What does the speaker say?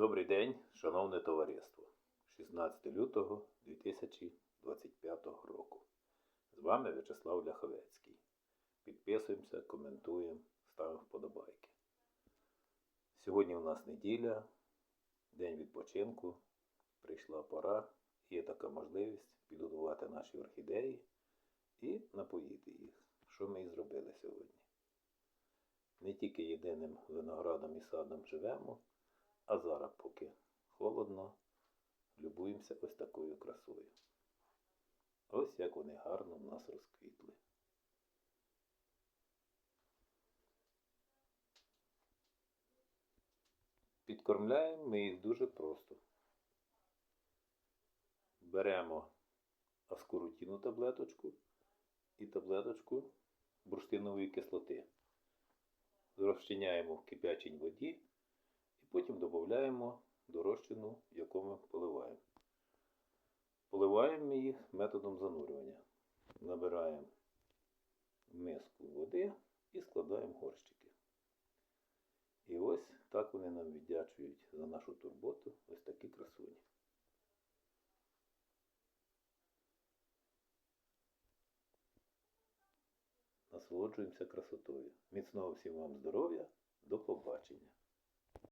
Добрий день, шановне товариство. 16 лютого 2025 року. З вами В'ячеслав Ляховецький. Підписуємося, коментуємо, ставимо вподобайки. Сьогодні у нас неділя, день відпочинку. Прийшла пора, є така можливість підготувати наші орхідеї і напоїти їх, що ми і зробили сьогодні. Не тільки єдиним виноградом і садом живемо, а зараз, поки холодно, любуємося ось такою красою. Ось як вони гарно в нас розквітли. Підкормляємо ми їх дуже просто. Беремо аскорутіну таблеточку і таблеточку бурштинової кислоти. Розчиняємо в кип'ячій воді потім додаємо до розчину, яку ми поливаємо. Поливаємо їх методом занурювання. Набираємо миску води і складаємо горщики. І ось так вони нам віддячують за нашу турботу ось такі красуні. Насолоджуємося красотою. Міцного всім вам здоров'я. До побачення.